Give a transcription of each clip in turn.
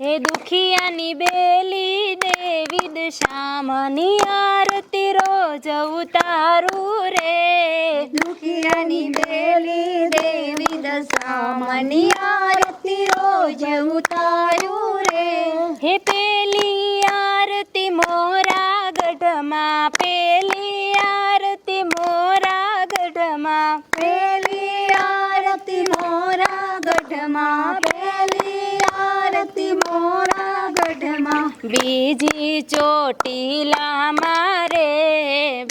હે દુખિયાની બેલી દેવી દશામની આરતી રોજ ઉતારું રે. દુખિયાની બેલી દેવી દશામની આરતી રોજ ઉતારું રે. હે પેલી બીજી ચોટીલા મારે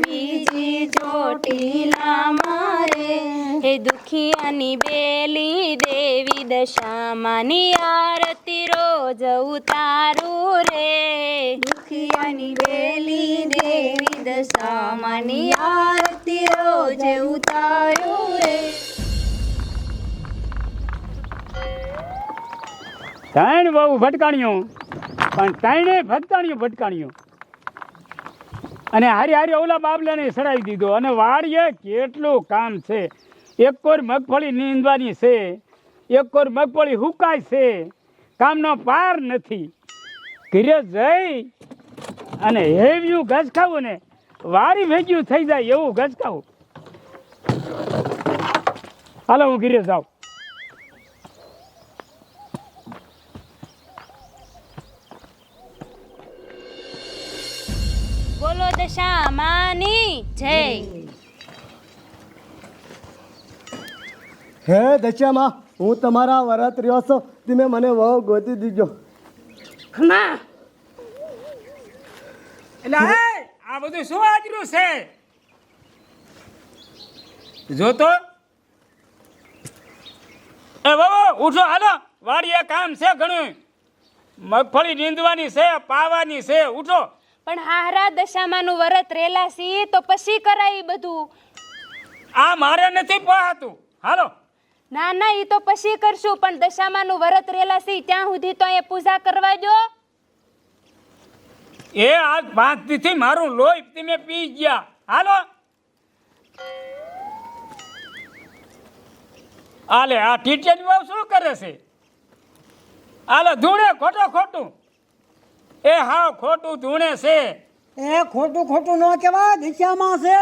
બીજી ચોટીલા મારે. હે દુખિયાની બેલી દેવી દશામાની આરતી રોજ ઉતારું રે. દુખિયાની બેલી દેવી દશામાની આરતી રોજ ઉતારું રે. ત્રણ બહુ ભટકાણીઓ પણ ત્રણે ભટકાણીઓ ભટકાણીઓ અને હારી હારી ઓલા બાબલાને સડાવી દીધો. અને વાડીએ કેટલું કામ છે. એક કોર મગફળી નીંદવાની છે. એક કોર મગફળી હુકાય છે. કામનો પાર નથી. ઘરે જઈ અને હેવ્યું ઘસકાવું ને વારી ભેગ્યું થઈ જાય એવું ઘસકાવું. હાલો, હું ઘીરે જાઉં. બોલો દશામાની જય. હે દચ્યામાં હું તમારા વરત રહ્યો છું તમે મને વહુ ગોતી દીજો. એટલે આ બધું શું આજરું છે? જોતો? એ બાબો ઉઠો હાલો. વાડીએ કામ છે ઘણું મગફળી નીંદવાની છે પાવાની છે ઉઠો. પણ હારા દશામાનું વરત રેલા સી તો પછી કરાય બધું. આ મારે નથી પહાતું. હાલો. ના ના એ તો પછી કરશું પણ દશામાનું વરત રેલા સી ત્યાં સુધી તો એ પૂજા કરવા જો. એ આજ પાંચ દીથી મારું લોહી તમે પી ગયા. હાલો. આલે આ ટીચર બહુ શું કરે છે? આલે ધૂણે ખોટો ખોટું. એ હાવ ખોટું ધૂણે છે. એ ખોટું ખોટું ન કહેવાય દિશામાં છે.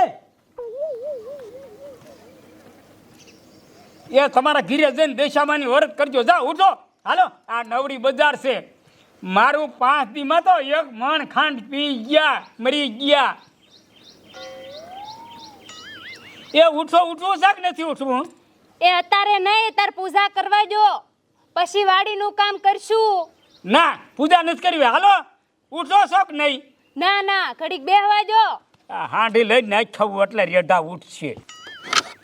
એ તમારા ઘીરે જઈને દેશામાંની વરત કરજો. જા ઉઠો. હાલો. આ નવરી બજાર છે. મારું પાંચ દીમાં તો એક મણ ખાંડ પી ગયા મરી ગયા. એ ઉઠો ઉઠવું છે કે નથી ઉઠવું? એ અત્યારે નહીં તાર પૂજા કરવા જો. પછી વાડીનું કામ કરશું. ના પૂજા નથી કરવી હાલો ઉઠો શોખ નહીં. ના ના ઘડીક બેહવા જો. આ હાંડી લઈને નાખ ખાવું એટલે રેઢા ઉઠશે.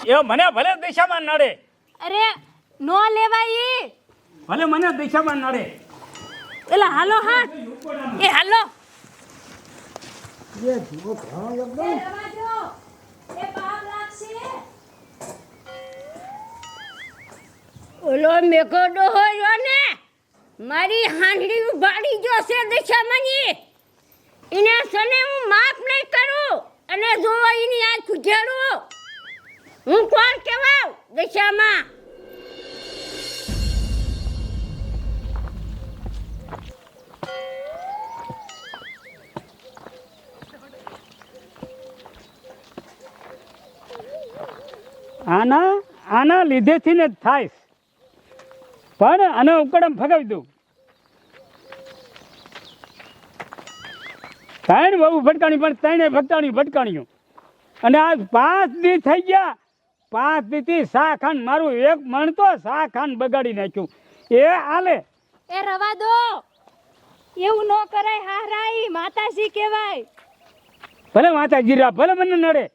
એ મને ભલે દિશામાં નડે. અરે નો લેવાય ઈ. ભલે મને દિશામાં નડે. એલા હાલો હા એ હાલો. ઓલો મેઘોડો હોય ને. મારી હાંડડી ઉભાડી જોશે દશામની. એને સને હું માફ નહીં કરું અને જો એની આંખ ઉજેડું હું કોણ કહેવાઉં દશામાં? આના આના લીધેથી ને થાય પણ આને ઉકડમ ફગાવી દઉં. ત્રણ બહુ ભટકાણી પણ ત્રણે ભટકાણી ભટકાણીઓ. અને આ પાંચ દી થઈ ગયા. પાંચ દીથી શાહ ખાન મારું એક મણ તો શાહ ખાન બગાડી નાખ્યું. એ આલે એ રવા દો. એવું ન કરાય હારાઈ માતાજી કહેવાય. ભલે માતા રા ભલે મને નડે.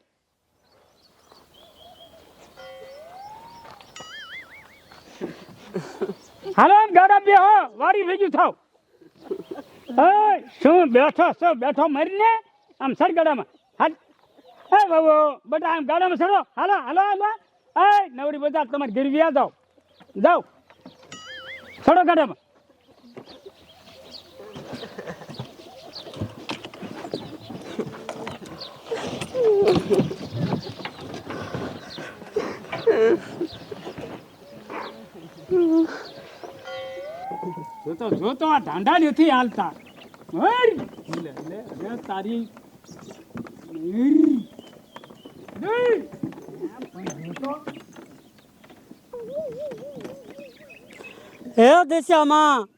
હાલો ગાડા બે હો વાડી ભેગું થાવ. શું બેઠો છો? બેઠો મરીને? આમ સર ગાડામાં હાલ. હે બાબુ, બટા, આમ ગાડામાં સડો હાલો હાલો હાલો. એ, નવરી બધા તમારે ઘેર વ્યા જાઓ. જાઓ. સડો ગાડામાં. તો જો તો આ ઢાંડા નથી હાલતા. તારી. હે? દેશામાં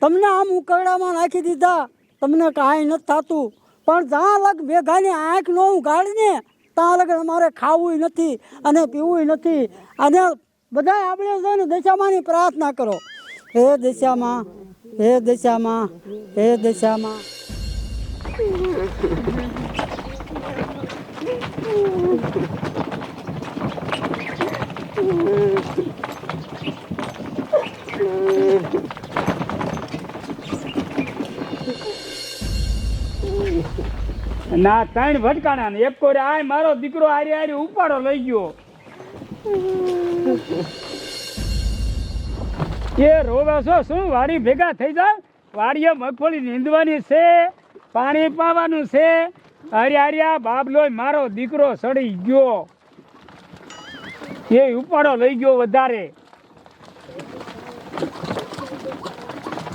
તમને આમ ઉકરડામાં નાખી દીધા, તમને કાંઈ નથી થતું. પણ જ્યાં લગ ભેગાની આંખ નો ઉગાડીને ત્યાં લગ અમારે ખાવું નથી અને પીવું નથી. અને બધા આપણે છે ને પ્રાર્થના કરો. હે દશામાં હે દશામાં હે દશામાં. ના, ત્રણ ભટકાણા ને. એક કોરે, આય, મારો દીકરો આરી આરી ઉપાડો લઈ ગયો. એ રોવે છો? શું વાડી ભેગા થઈ જાય? વાડીએ મગફળી નીંદવાની છે, પાણી પાવાનું છે. હારી હારિયા બાબલો મારો દીકરો સડી ગયો. એ ઉપાડો લઈ ગયો વધારે.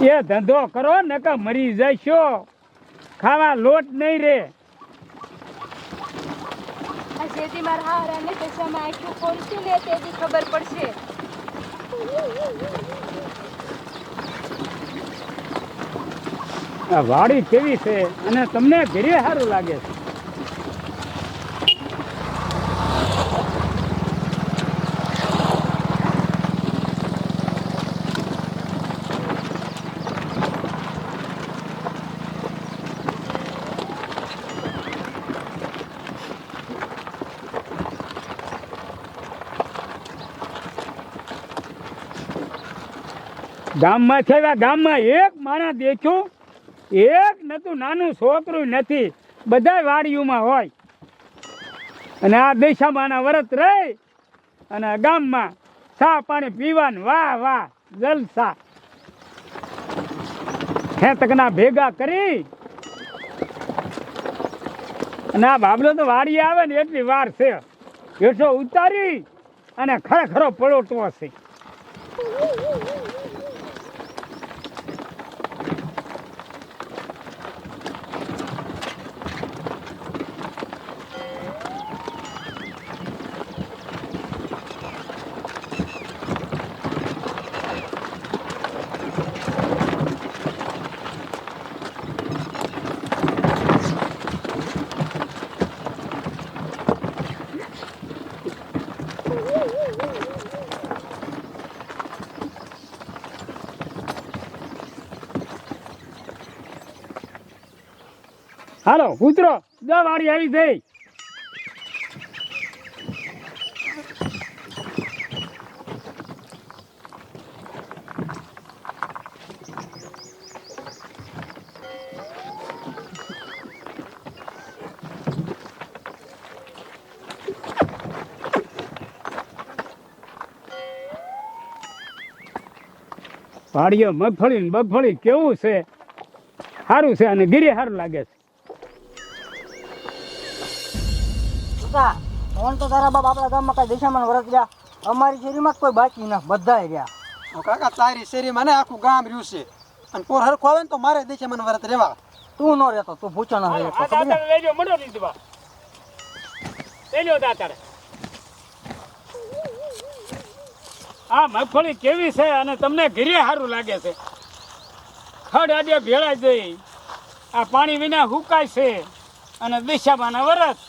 એ ધંધો કરો નકા મરી જશો. ખાવા લોટ નહીં રે. જેથી મારા ખબર પડશે. આ વાડી કેવી છે અને તમને ઘરે સારું લાગે છે. ગામમાં છે ગામમાં એક માણસ દેખ્યું. એક નતું નાનું છોકરું નથી. બધા વાડીઓમાં હોય. અને આ દેશામાંના વરત રહી. અને ગામમાં ચા પાણી પીવાનું, વાહ વાહ, જલસા. હેતકના ભેગા કરી. અને આ બાબલો તો વાડી આવે ને એટલી વાર છે. હેઠો ઉતારી અને ખરેખરો પલોટવો છે. હાલો, કૂતરો. દસ વાળી આવી થઈ વાડીઓ મગફળી મગફળી કેવું છે? સારું છે અને ગીરી સારું લાગે છે. ફોન તો તારા બાપ આપણા ગામમાં કઈ દિશામાં વરસ ગયા. અમારી શેરીમાં કોઈ બાકી ના બધા રહ્યા. તો કાકા તારી શેરી મને આખું ગામ રહ્યું છે. અને પોર હરખો આવે ને તો મારે દિશામાં મને વરત રહેવા. તું ન રહેતો તું ભૂચો ન રહેતો આ ખબર લેજો મંડો દીધવા લેજો દાતારે આ મગફળી કેવી છે અને તમને ઘીરે સારું લાગે છે? ખડ આડે ભેળા જઈ. આ પાણી વિના હુકાય છે. અને દિશામાં વરસ.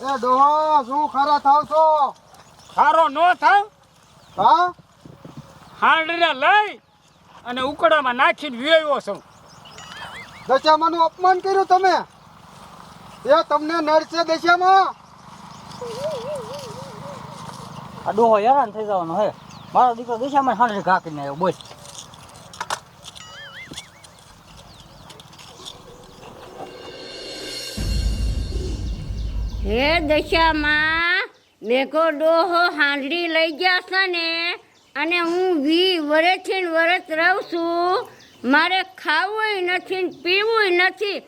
એ ડોહો શું ખરા થાવ છો? ખારો નો થાવ? હા? હાંડને લઈ અને ઉકડામાં નાખીને વ્યવ્યો છું. દશામાનું અપમાન કર્યું તમે? એ તમને નડશે દશામાં? આ ડોહો હેરાન થઈ જવાનો હે. મારો દીકરો દશામાં હાંડે ઘા કરીને આવ્યો બોલ. હે દશામાં? મેઘો ડોહો હાંડડી લઈ છે ને, અને હું વી વરેથી વરત રહું છું. મારે ખાવું નથી પીવું નથી.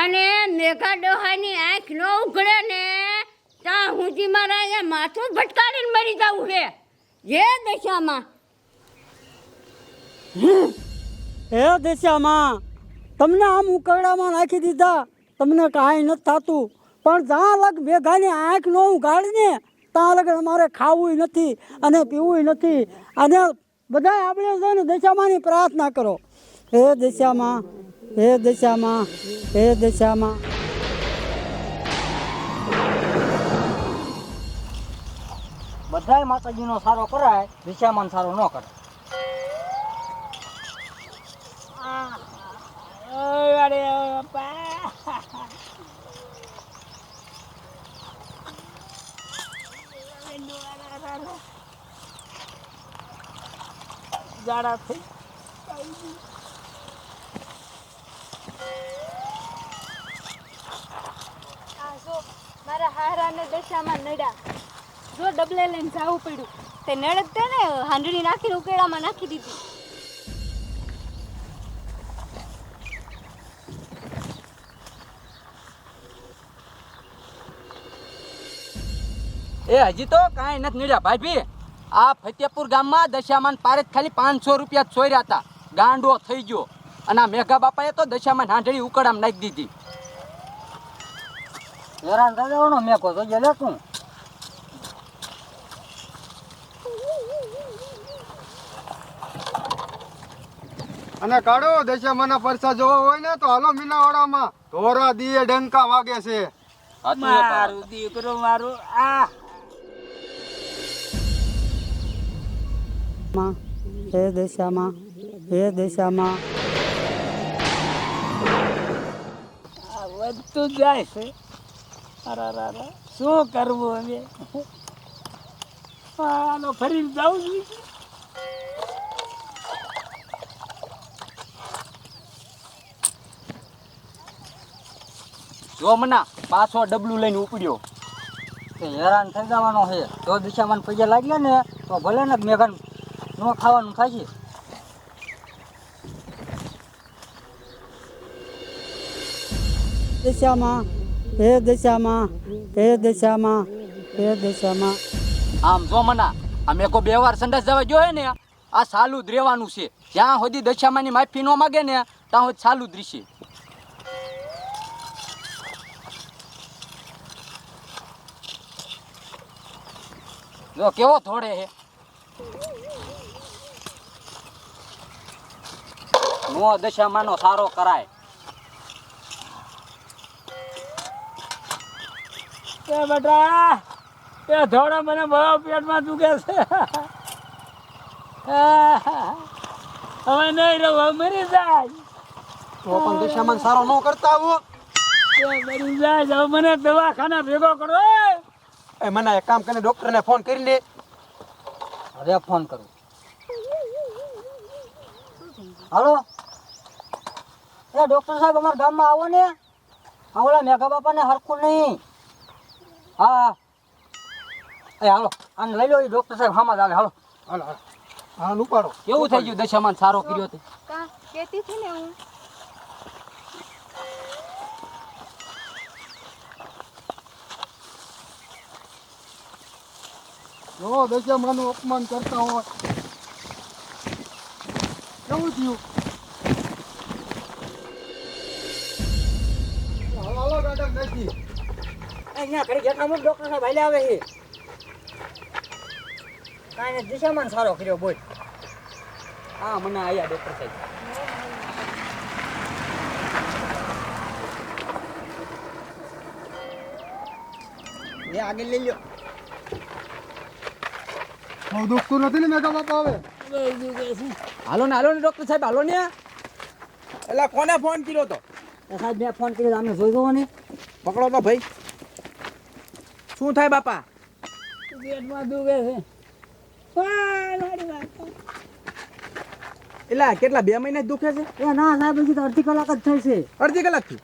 અને મેઘા ડોહાની આંખ ન ઉઘડે ને, ત્યાં સુધી મારા અહીંયા માથું ભટકાડીને મરી જવું છે જે દશામાં? હે દશામાં? તમને આમ ઉકરડામાં નાખી દીધા, તમને કાંઈ નથી થતું. પણ જ્યાં લગ મેઘાની આંખ નો ઉગાડીને ત્યાં લગ અમારે ખાવું નથી અને પીવું નથી અને બધા આપણે છે ને દશામાની પ્રાર્થના કરો હે દશામાં હે દશામાં હે દશામાં બધાય માતાજીનો સારો કરાય દિશામાન સારો ન કરે જાડા થઈ આ જો મારા હારાને દશામાં નડ્યા જો ડબલે લઈને જાવું પડ્યું તે નડકતે ને હાંડડી નાખીને ઉકેડામાં નાખી દીધી એ હજી તો કાંઈ નથી નીડ્યા. ભાભી આ ફતેપુર ગામમાં દશામાન પારે ખાલી પાંચસો રૂપિયા ચોર્યા હતા. ગાંડો થઈ ગયો. અને આ મેઘા બાપાએ તો દશામાન હાંડળી ઉકળામ નાખી દીધી. હેરાન થઈ જવાનો મેકો તો લે તું અને કાઢો દશામાના પરસા જોવા હોય ને તો હાલો મીનાવાડામાં. ધોરા દીએ ડંકા વાગે છે. મારું દીકરો મારું આ માં હે દશામાં હે દશામાં. વધતું જાય છે. અરે શું કરવું હવે? આનો ફરીને જાઉં છું. જો મના, પાછો ડબલું લઈને ઉપડ્યો. તે હેરાન થઈ જવાનો છે. જો દિશામાં પૈસા લાગ્યા ને, તો ભલે ને મેઘાન ન ખાવાનું થાય છે? દશામાં હે દશામાં હે દશામાં હે દશામાં. આમ જો મના આ મેકો બે વાર સંડાસ જવા હે ને આ સાલું જ રહેવાનું છે. જ્યાં સુધી દશામાની માફી ન માગે ને ત્યાં સુધી સાલું જ રહેશે. જો કેવો થોડે હે. નો દશામાનો સારો કરાય. એ બેટા એ થોડો મને બહુ પેટમાં દુખે છે. હવે નહીં રહું મરી જાય. તો પણ દશામાન સારો ન કરતા આવો મરી જાય હવે મને દવાખાના ભેગો કરો એ. એ મને એક કામ કરીને ડોક્ટરને ફોન કરી લે. હવે ફોન કરું. હાલો? એ ડોક્ટર સાહેબ અમારા ગામમાં આવો ને. હા ઓલા મેઘા બાપાને હરખું નહીં. હા. એ હાલો આને લઈ લો એ ડોક્ટર સાહેબ હામાં જ આવે હાલો. હાલો હાલો. હા ઉપાડો. કેવું થઈ ગયું દશામાન સારો કર્યો તે. કેતી હતી ને હું? જો દશામાનું અપમાન કરતા હોય. કેવું થયું? હાલો અહીંયા ઘડી જેટલા મોટ ડોક્ટર સાહેબ હાલે આવે છે. કાંઈ ને દિશામાન સારો કર્યો બોલ. હા મને આયા ડોક્ટર સાહેબ. એ આગળ લઈ લ્યો બહુ દુખતું નથી ને મેઘા બાપા હવે? હાલો ને હાલો ને ડોક્ટર સાહેબ હાલો ને. એટલે કોને ફોન કર્યો તો? સાહેબ મેં ફોન કર્યો અમે જોઈ જવો ને. પકડો તો ભાઈ. શું થાય બાપા? પેટમાં દુખે છે. એટલે કેટલા બે મહિના દુખે છે? એ ના ના પછી તો અડધી કલાક જ થઈ છે. અડધી કલાકથી?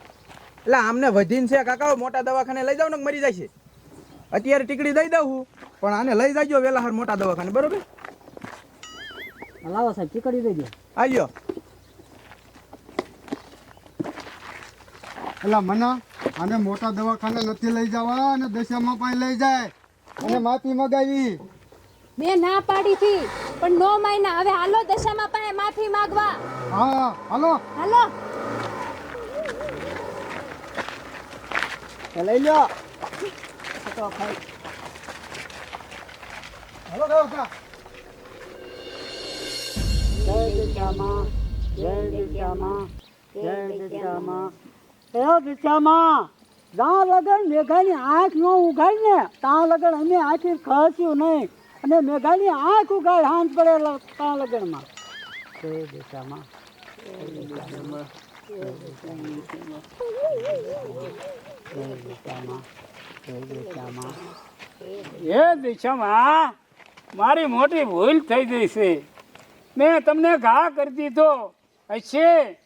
એટલે આમને વધીને છે કાકા મોટા દવાખાને લઈ જાવ ને મરી જાય છે. અત્યારે ટીકડી દઈ દઉં હું પણ આને લઈ જાજો વેલા હાર મોટા દવાખાને બરોબર? લાવો સાહેબ ટીકડી દઈ દો. આવ્યો એટલે મના આને મોટા દવાખાને નથી લઈ જવા અને દશામાં પણ લઈ જાય. અને માફી મગાવી. મેં ના પાડી હતી પણ નો મહિના હવે હાલો દશામાં પાસે માફી માંગવા. હા હાલો. હાલો. લઈ લ્યો. હાલો ગયો કા જય દિશામાં જય દિશામાં જય દિશામાં. એ દિશામાં? જ્યાં લગન મેઘાની આંખ ન ઉગાડ ત્યાં લગન અમે આખી ખસ્યું નહીં. અને મેઘાની આંખ ઉગાડ હાંજ પડે ત્યાં લગનમાં. એ દિશામાં, મારી મોટી ભૂલ થઈ ગઈ છે. મેં તમને ઘા કરી દીધો. હશે.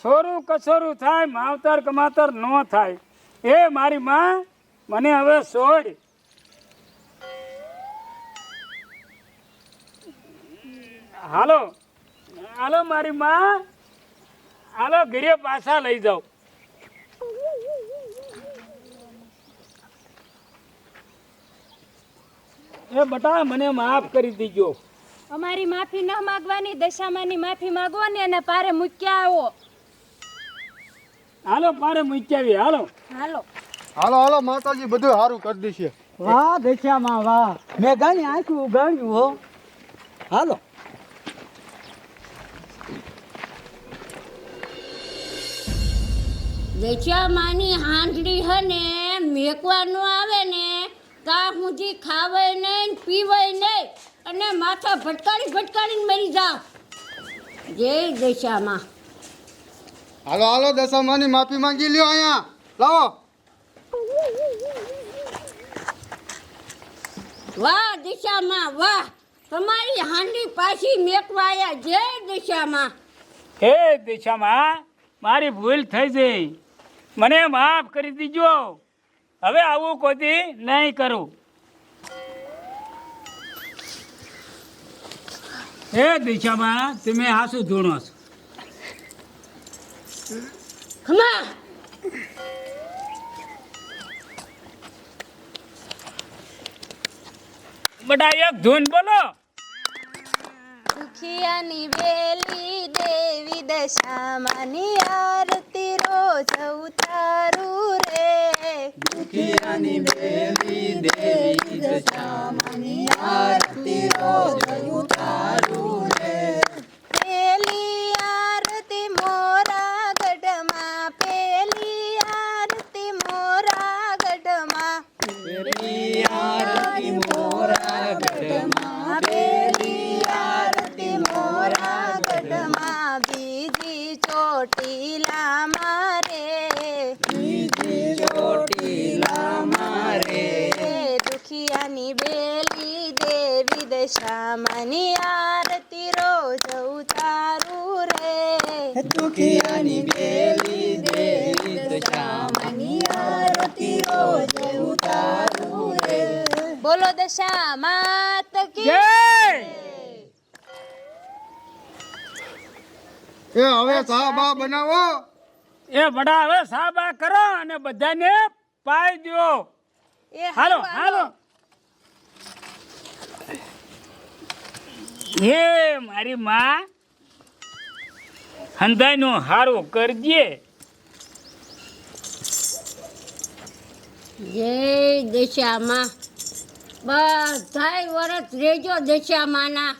સોરું કછોરું થાય, માવતર કમાતર ન થાય. એ મારી માં મને હવે છોડ હાલો હાલો મારી માં. હાલો, ઘરે પાછા લઈ જાઓ. એ બટા, મને માફ કરી દીજો. અમારી માફી ન માગવાની, દશામાની માફી માંગવાની અને પારે મૂક્યા આવો. હાલો પારે મૂક્યાવી હાલો. હાલો. હાલો હાલો માતાજી બધું સારું કરી દેશે વાહ દિશામાં વાહ. મેઘાની આંખ ગણ્યું હો. હાલો. દશામાની હાંડડી હને મેકવાનું આવે ને ત્યાં સુધી ખાવાય નહીં ને પીવાય નહીં અને માથા ભટકાડી ભટકાડીને મરી જાવ જય દશામાં હાલો હાલો દશામાની માફી માંગી લ્યો અહીંયા. લાવો. વાહ દિશામાં વાહ. તમારી હાંડી પાછી મેકવાયા જે દિશામાં. હે દિશામાં મારી ભૂલ થઈ ગઈ મને માફ કરી દીજો. હવે આવું કોઈ નહીં કરું. હે દિશામાં તમે હાસુ ધૂણો છો. ખમા બટા એક ધૂન બોલો. દુખિયાની વેલી દેવી દશામાની આરતી રોજ ઉતારું રે. દુખિયાની વેલી દેવી દશામાની આરતી રોજ ઉતારું એ હવે ચા બા બનાવો. એ વડા હવે સાબા કરો અને બધાને પાઈ દો એ હાલો હાલો હે મારી માં હંધાઈનું હારું કરજે. જય દશામાં બધાય વરસ રેજો દશામાના